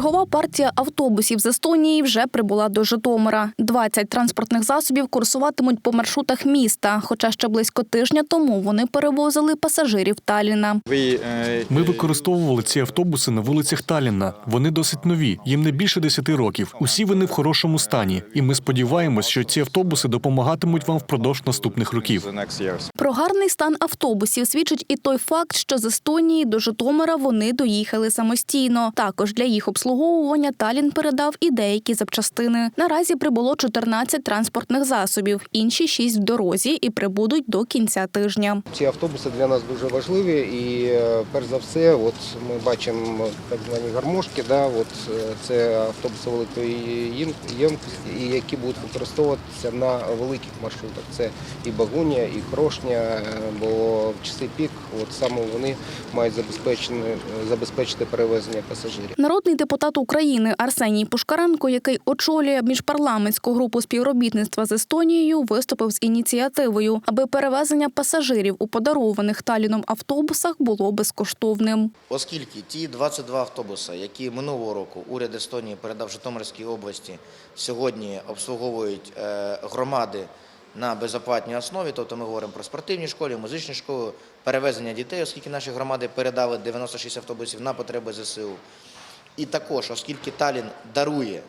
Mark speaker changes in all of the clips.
Speaker 1: Чергова партія автобусів з Естонії вже прибула до Житомира. 20 транспортних засобів курсуватимуть по маршрутах міста. Хоча ще близько тижня тому вони перевозили пасажирів Таліна.
Speaker 2: Ми використовували ці автобуси на вулицях Талліна. Вони досить нові, їм не більше 10 років. Усі вони в хорошому стані, і ми сподіваємось, що ці автобуси допомагатимуть вам впродовж наступних років.
Speaker 1: Про гарний стан автобусів свідчить і той факт, що з Естонії до Житомира вони доїхали самостійно. Також для їх обслуговування Талін передав і деякі запчастини. Наразі прибуло 14 транспортних засобів, інші 6 в дорозі і прибудуть до кінця тижня.
Speaker 3: Ці автобуси для нас дуже важливі і е, перш за все, от ми бачимо так звані гармошки, да, от е, це автобуси великої ємкості, які будуть використовуватися на великих маршрутах. Це і Багунія, і Крошня, е, бо в часи пік от саме вони мають забезпечити перевезення пасажирів.
Speaker 1: Народний депутат України Арсеній Пушкаренко, який очолює міжпарламентську групу співробітництва з Естонією, виступив з ініціативою, аби перевезення пасажирів у подарованих Таліном автобусах було безкоштовним.
Speaker 4: Оскільки ті 22 автобуси, які минулого року уряд Естонії передав Житомирській області, сьогодні обслуговують е, громади на безоплатній основі, тобто ми говоримо про спортивні школи, музичні школи, перевезення дітей, оскільки наші громади передали 96 автобусів на потреби ЗСУ. І також, оскільки Талін дарує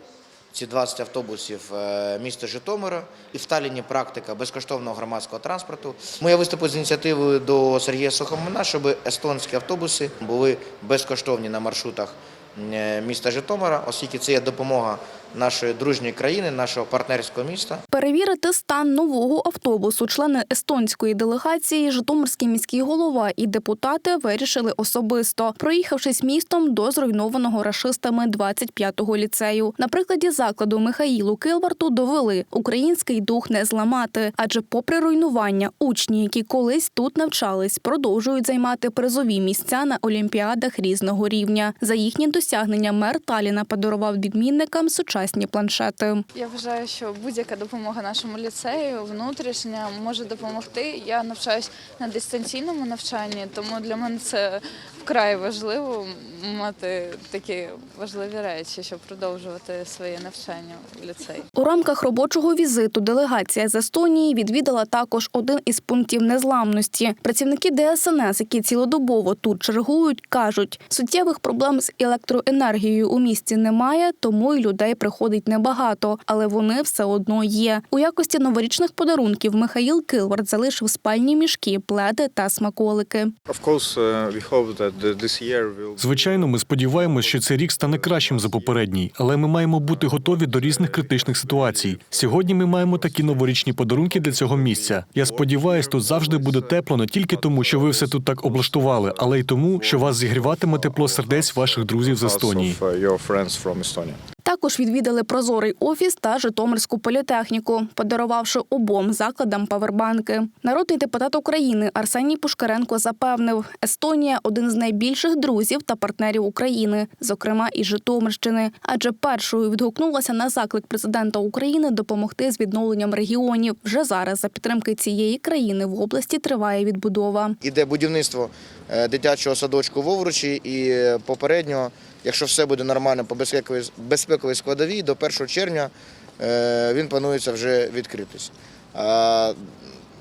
Speaker 4: ці 20 автобусів е, міста Житомира, і в Таліні практика безкоштовного громадського транспорту. Ми я виступив з ініціативою до Сергія Сухомина, щоб естонські автобуси були безкоштовні на маршрутах міста Житомира, оскільки це є допомога нашої дружньої країни, нашого партнерського міста.
Speaker 1: Перевірити стан нового автобусу члени естонської делегації, Житомирський міський голова і депутати вирішили особисто, проїхавшись містом до зруйнованого рашистами 25-го ліцею. На прикладі закладу Михаїлу Килварту довели український дух не зламати, адже, попри руйнування, учні, які колись тут навчались, продовжують займати призові місця на олімпіадах різного рівня. За їхні досягнення мер Таліна подарував відмінникам сучасні планшети.
Speaker 5: Я вважаю, що будь-яка допомога нашому ліцею внутрішня може допомогти. Я навчаюсь на дистанційному навчанні, тому для мене це вкрай важливо мати такі важливі речі, щоб продовжувати своє навчання в ліцеї.
Speaker 1: У рамках робочого візиту делегація з Естонії відвідала також один із пунктів незламності. Працівники ДСНС, які цілодобово тут чергують, кажуть, суттєвих проблем з електроенергією у місті немає, тому й людей приходить небагато, але вони все одно є. У якості новорічних подарунків Михаїл Килвард залишив спальні мішки, пледи та смаколики.
Speaker 6: Of course, uh, we hope that
Speaker 2: Звичайно, ми сподіваємось, що цей рік стане кращим за попередній, але ми маємо бути готові до різних критичних ситуацій. Сьогодні ми маємо такі новорічні подарунки для цього місця. Я сподіваюся, тут завжди буде тепло не тільки тому, що ви все тут так облаштували, але й тому, що вас зігріватиме тепло сердець ваших друзів з Естонії.
Speaker 1: Також відвідали прозорий офіс та Житомирську політехніку, подарувавши обом закладам павербанки. Народний депутат України Арсеній Пушкаренко запевнив, Естонія один з найбільших друзів та партнерів України, зокрема і Житомирщини, адже першою відгукнулася на заклик президента України допомогти з відновленням регіонів. Вже зараз за підтримки цієї країни в області триває відбудова.
Speaker 4: Іде будівництво е, дитячого садочку в Овручі і е, попередньо, якщо все буде нормально по безпековій, складовій, до 1 червня е, він планується вже відкритись.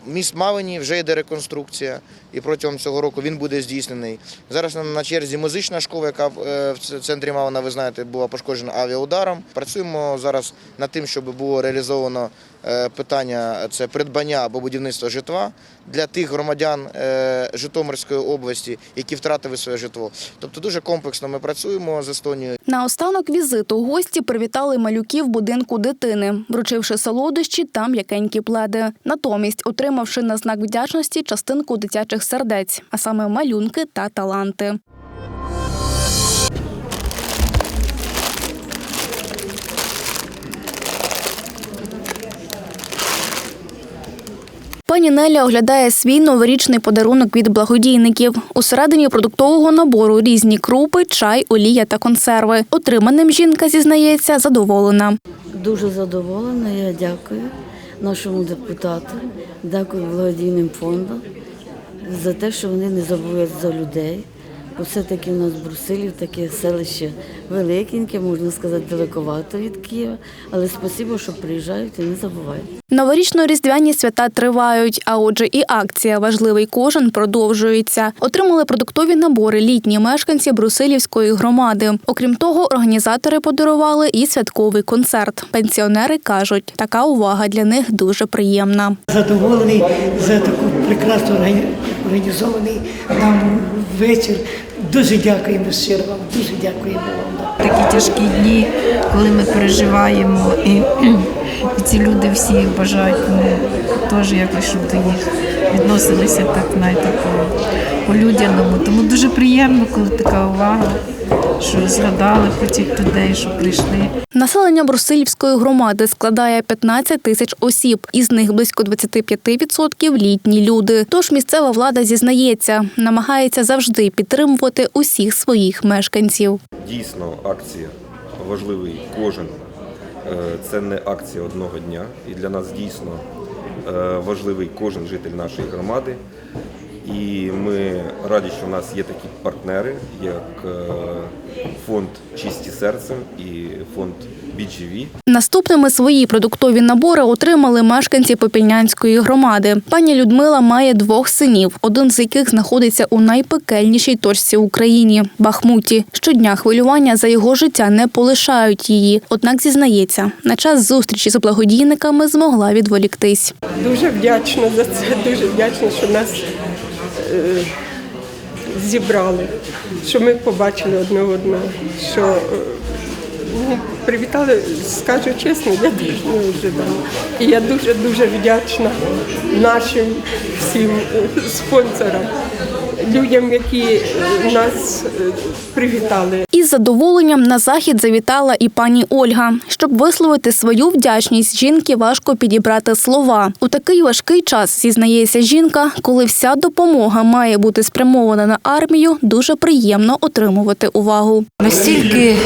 Speaker 4: Міст Мавині вже йде реконструкція, і протягом цього року він буде здійснений. Зараз на- на черзі музична школа, яка е, в центрі Мавина, ви знаєте, була пошкоджена авіаударом. Працюємо зараз над тим, щоб було реалізовано е, питання це придбання або будівництво житла для тих громадян е, Житомирської області, які втратили своє житло. Тобто дуже комплексно ми працюємо з Естонією.
Speaker 1: Наостанок візиту гості привітали малюків будинку дитини, вручивши солодощі та м'якенькі пледи. Натомість, отримавши на знак вдячності частинку дитячих сердець, а саме малюнки та таланти. Пані Неля оглядає свій новорічний подарунок від благодійників. Усередині продуктового набору різні крупи, чай, олія та консерви. Отриманим жінка зізнається задоволена.
Speaker 7: Дуже задоволена. Я дякую нашому депутату, дякую благодійним фондам за те, що вони не забувають за людей, Бо все-таки у нас Брусилів таке селище великеньке, можна сказати, далековато від Києва. Але спасибо, що приїжджають і не забувають.
Speaker 1: Новорічно-різдвяні свята тривають, а отже, і акція Важливий кожен продовжується. Отримали продуктові набори літні мешканці Брусилівської громади. Окрім того, організатори подарували і святковий концерт. Пенсіонери кажуть, така увага для них дуже приємна.
Speaker 8: задоволений за таку прекрасно організований нам вечір. Дуже дякуємо щиро вам, дуже дякуємо вам.
Speaker 9: такі тяжкі дні, коли ми переживаємо, і, і ці люди всі бажають ну, теж якось, щоб до них відносилися так, знаєте, по, по-людяному. Тому дуже приємно, коли така увага, що згадали про цих людей, що прийшли.
Speaker 1: Населення Брусилівської громади складає 15 тисяч осіб, із них близько 25% – літні люди. Тож місцева влада зізнається, намагається завжди підтримувати усіх своїх мешканців.
Speaker 10: Дійсно, акція важливий кожен. Е, Це не акція одного дня. І для нас дійсно е, важливий кожен житель нашої громади. І ми раді, що в нас є такі партнери, як е, фонд Чисті серцем і фонд BGV.
Speaker 1: Наступними свої продуктові набори отримали мешканці Попільнянської громади. Пані Людмила має двох синів, один з яких знаходиться у найпекельнішій точці Україні Бахмуті. Щодня хвилювання за його життя не полишають її. Однак зізнається, на час зустрічі з благодійниками змогла відволіктись.
Speaker 11: Дуже вдячна за це, дуже вдячна, що нас зібрали, що ми побачили одне одного, що е, ну, привітали, скажу чесно, я дуже не ожидала. І я дуже-дуже вдячна нашим всім е, спонсорам, людям, які нас е, привітали.
Speaker 1: Із задоволенням на захід завітала і пані Ольга. Щоб висловити свою вдячність, жінки важко підібрати слова. У такий важкий час зізнається жінка, коли вся допомога має бути спрямована на армію, дуже приємно отримувати увагу.
Speaker 12: настільки е,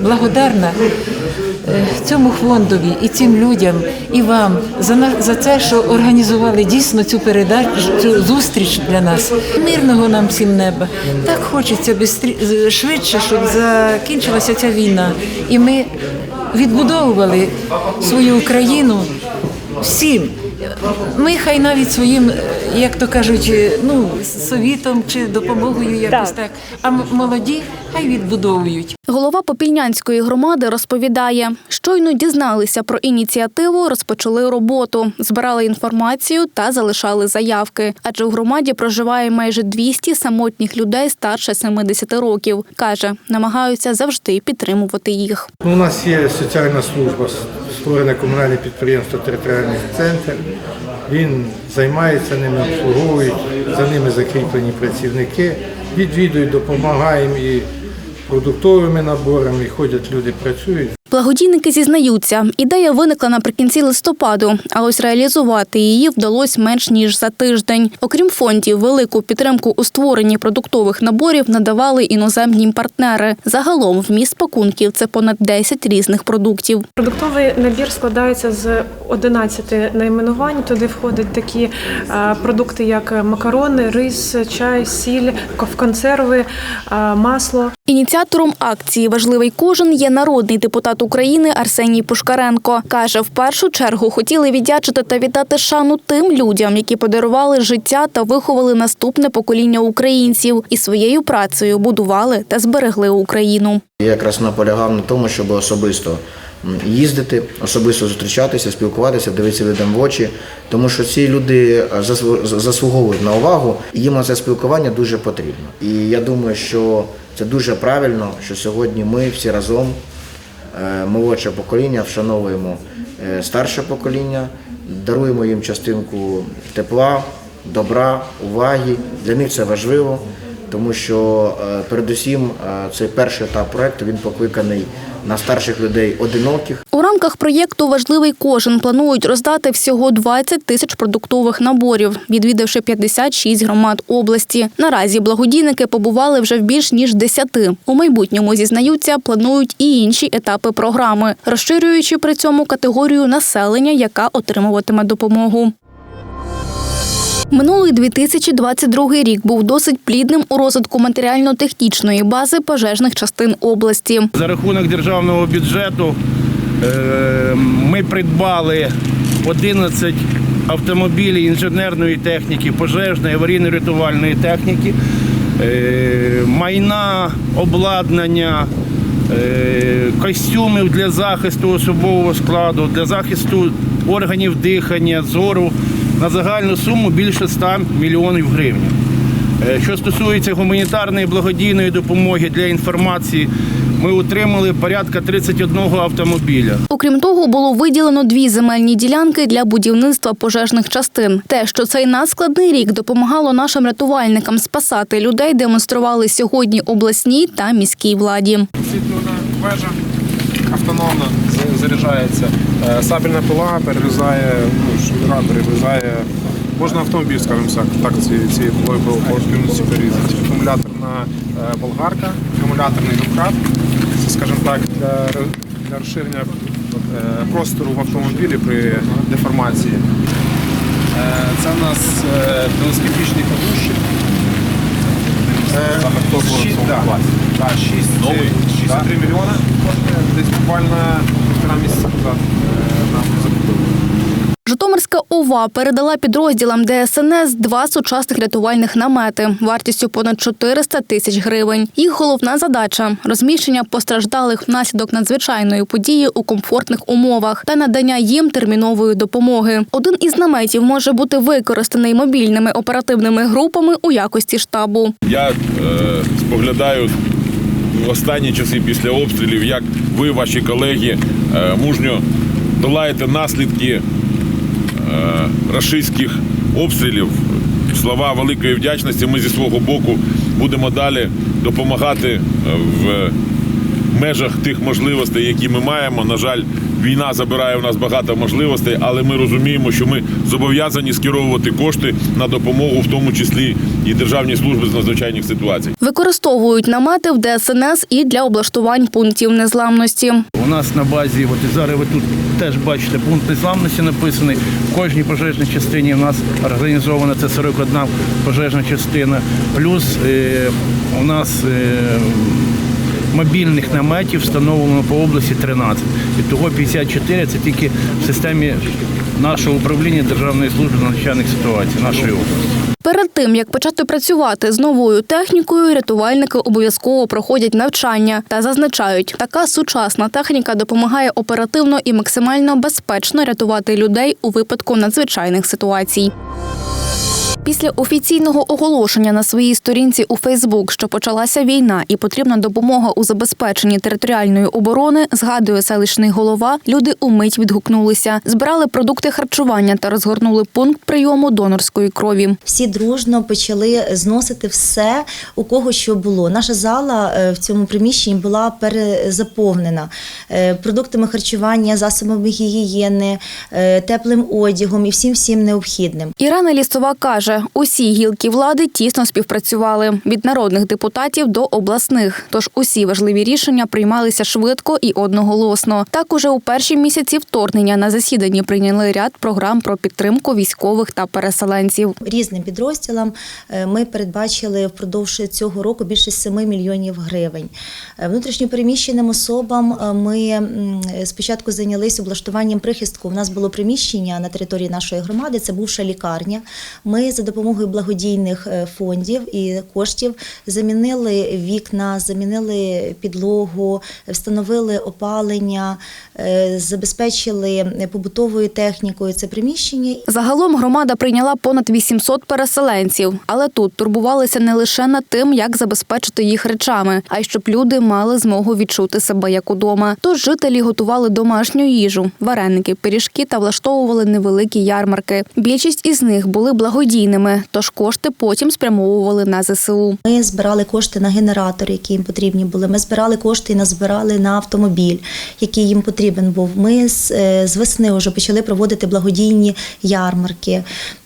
Speaker 12: благодарна е, цьому фондові і цим людям, і вам за за це, що організували дійсно цю передачу, цю зустріч для нас. Мирного нам всім неба. Так хочеться швидше, щоб закінчилася ця війна. І ми відбудовували свою Україну всім. Ми хай навіть своїм, е, як то кажуть, е, ну совітом чи допомогою якось так. А молоді хай відбудовують.
Speaker 1: Голова Попільнянської громади розповідає, щойно дізналися про ініціативу, розпочали роботу, збирали інформацію та залишали заявки. Адже в громаді проживає майже 200 самотніх людей старше 70 років. каже, намагаються завжди підтримувати їх.
Speaker 13: Ну, У нас є соціальна служба, створене комунальне підприємство Територіальний центр. Він займається ними, обслуговують, за ними закріплені працівники, відвідують, допомагаємо і продуктовими наборами, і ходять люди, працюють.
Speaker 1: Благодійники зізнаються, ідея виникла наприкінці листопаду, а ось реалізувати її вдалося менш ніж за тиждень. Окрім фондів, велику підтримку у створенні продуктових наборів надавали іноземні партнери. Загалом вміст пакунків це понад 10 різних продуктів.
Speaker 14: Продуктовий набір складається з 11 найменувань. Туди входять такі е, продукти, як макарони, рис, чай, сіль, консерви, е, масло.
Speaker 1: Ініціатором акції Важливий кожен є народний депутат України Арсеній Пушкаренко. Каже, в першу чергу хотіли віддячити та віддати шану тим людям, які подарували життя та виховали наступне покоління українців і своєю працею будували та зберегли Україну.
Speaker 4: Я якраз наполягав на тому, щоб особисто їздити, особисто зустрічатися, спілкуватися, дивитися людям в очі, тому що ці люди заслуговують на увагу, і їм це спілкування дуже потрібно. І я думаю, що це дуже правильно, що сьогодні ми всі разом, молодше покоління, вшановуємо е, старше покоління, даруємо їм частинку тепла, добра, уваги. Для них це важливо тому що е, передусім е, цей перший етап проекту він покликаний на старших людей одиноких.
Speaker 1: Рамках проєкту Важливий кожен планують роздати всього 20 тисяч продуктових наборів, відвідавши 56 громад області. Наразі благодійники побували вже в більш ніж 10. У майбутньому зізнаються, планують і інші етапи програми, розширюючи при цьому категорію населення, яка отримуватиме допомогу. Минулий 2022 рік був досить плідним у розвитку матеріально-технічної бази пожежних частин області.
Speaker 15: За рахунок державного бюджету ми придбали 11 автомобілів інженерної техніки, пожежної, аварійно-рятувальної техніки, е, майна, обладнання, е, костюмів для захисту особового складу, для захисту органів дихання, зору на загальну суму більше 100 мільйонів гривень. Е, Що стосується гуманітарної благодійної допомоги для інформації, ми отримали порядка 31 автомобіля.
Speaker 1: Окрім того, було виділено дві земельні ділянки для будівництва пожежних частин. Те, що цей надскладний рік допомагало нашим рятувальникам спасати людей, демонстрували сьогодні обласній та міській владі.
Speaker 16: Світлана вежа автономна з- заряджається. Е, Сабельна пила перерізає, ну, шнура перерізає. Можна автомобіль, скажімо так, так ці, ці пилою повністю перерізати. Акумуляторна е, болгарка, акумуляторний домкрат. Це, скажімо так, для, для розширення е, простору в автомобілі при деформації. Е, Це у нас телескопічний подушник. Саме хто шість, шість, три мільйони коштує. Десь буквально півтора місяця назад.
Speaker 1: Житомирська ОВА передала підрозділам ДСНС два сучасних рятувальних намети вартістю понад 400 тисяч гривень. Їх головна задача розміщення постраждалих внаслідок надзвичайної події у комфортних умовах та надання їм термінової допомоги. Один із наметів може бути використаний мобільними оперативними групами у якості штабу.
Speaker 17: Я е, споглядаю в останні часи після обстрілів, як ви, ваші колеги, е, мужньо долаєте наслідки рашистських обстрілів. Слова великої вдячності. Ми зі свого боку будемо далі допомагати е, в межах тих можливостей, які ми маємо. На жаль, війна забирає у нас багато можливостей, але ми розуміємо, що ми зобов'язані скеровувати кошти на допомогу, в тому числі і Державній службі з надзвичайних ситуацій.
Speaker 1: Використовують намети в ДСНС і для облаштувань пунктів незламності.
Speaker 15: У нас на базі, от зараз ви тут теж бачите, пункт незламності написаний. В кожній пожежній частині у нас організована це 41 пожежна частина. Плюс е, у нас е, мобільних наметів встановлено по області 13. І того 54 це тільки в системі нашого управління Державної служби надзвичайних ситуацій, нашої області.
Speaker 1: Перед тим як почати працювати з новою технікою, рятувальники обов'язково проходять навчання та зазначають, така сучасна техніка допомагає оперативно і максимально безпечно рятувати людей у випадку надзвичайних ситуацій. Після офіційного оголошення на своїй сторінці у Фейсбук, що почалася війна і потрібна допомога у забезпеченні територіальної оборони, згадує селищний голова. Люди умить відгукнулися, збирали продукти харчування та розгорнули пункт прийому донорської крові.
Speaker 18: Всі дружно почали зносити все, у кого що було. Наша зала е, в цьому приміщенні була перезаповнена е, продуктами харчування, засобами гігієни, е, теплим одягом і всім всім необхідним.
Speaker 1: Ірина Лісова каже, усі гілки влади тісно співпрацювали від народних депутатів до обласних. Тож усі важливі рішення приймалися швидко і одноголосно. Так уже у перші місяці вторгнення на засіданні прийняли ряд програм про підтримку військових та переселенців.
Speaker 18: Різним підрозділам е, ми передбачили впродовж цього року більше 7 мільйонів гривень. Е, Внутрішньопереміщеним особам е, ми спочатку зайнялися облаштуванням прихистку. У нас було приміщення на території нашої громади, це бувша лікарня. Ми за допомогою благодійних е, фондів і коштів замінили вікна, замінили підлогу, встановили опалення, е, забезпечили побутовою технікою це приміщення.
Speaker 1: Загалом громада прийняла понад 800 переселенців, але тут турбувалися не лише над тим, як забезпечити їх речами, а й щоб люди мали змогу відчути себе як удома. Тож жителі готували домашню їжу, вареники, пиріжки та влаштовували невеликі ярмарки. Більшість із них були благодійними, тож кошти потім спрямовували на ЗСУ.
Speaker 18: Ми збирали кошти на генератор, які їм потрібні були. Ми збирали кошти і назбирали на автомобіль, який їм потрібен був. Ми з, е, весни вже почали проводити благодійні ярмарки,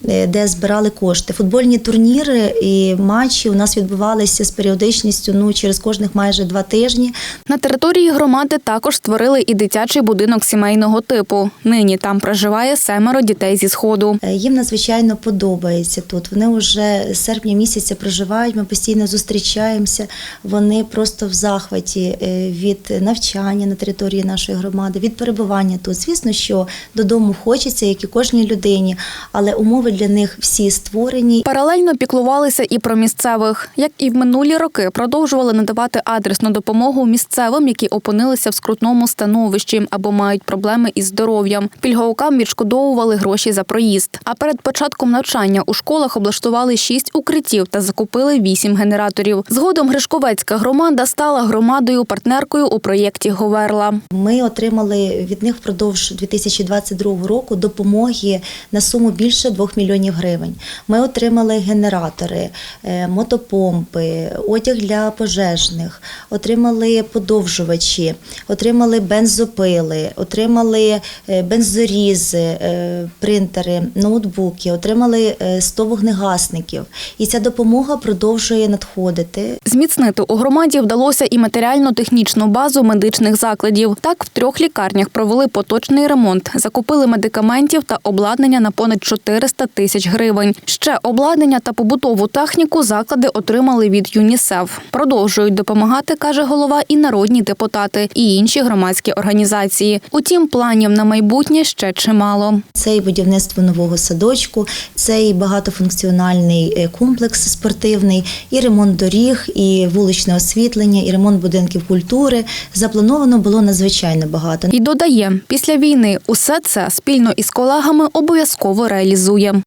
Speaker 18: е, де збирали кошти. Футбольні турніри і матчі у нас відбувалися з періодичністю ну через кожних майже два тижні.
Speaker 1: На території громади також створили і дитячий будинок сімейного типу. Нині там проживає семеро дітей зі сходу.
Speaker 18: Е, Їм надзвичайно подобається. Залишаються тут. Вони вже з серпня місяця проживають. Ми постійно зустрічаємося. Вони просто в захваті е, від навчання на території нашої громади, від перебування тут. Звісно, що додому хочеться, як і кожній людині, але умови для них всі створені.
Speaker 1: Паралельно піклувалися і про місцевих, як і в минулі роки продовжували надавати адресну допомогу місцевим, які опинилися в скрутному становищі або мають проблеми із здоров'ям. Пільговикам відшкодовували гроші за проїзд. А перед початком навчання у школах облаштували шість укриттів та закупили вісім генераторів. Згодом Гришковецька громада стала громадою партнеркою у проєкті Говерла.
Speaker 18: Ми отримали від них впродовж 2022 року допомоги на суму більше 2 мільйонів гривень. Ми отримали генератори, е, мотопомпи, одяг для пожежних, отримали подовжувачі, отримали бензопили, отримали е, бензорізи, е, принтери, ноутбуки, отримали 100 вогнегасників. І ця допомога продовжує надходити.
Speaker 1: Зміцнити у громаді вдалося і матеріально-технічну базу медичних закладів. Так, в трьох лікарнях провели поточний ремонт, закупили медикаментів та обладнання на понад 400 тисяч гривень. Ще обладнання та побутову техніку заклади отримали від ЮНІСЕФ. Продовжують допомагати, каже голова, і народні депутати, і інші громадські організації. Утім, планів на майбутнє ще чимало.
Speaker 18: Це і будівництво нового садочку, це і багатофункціональний е, комплекс спортивний, і ремонт доріг, і вуличне освітлення, і ремонт будинків культури. Заплановано було надзвичайно багато.
Speaker 1: І додає, після війни усе це спільно із колегами обов'язково реалізує.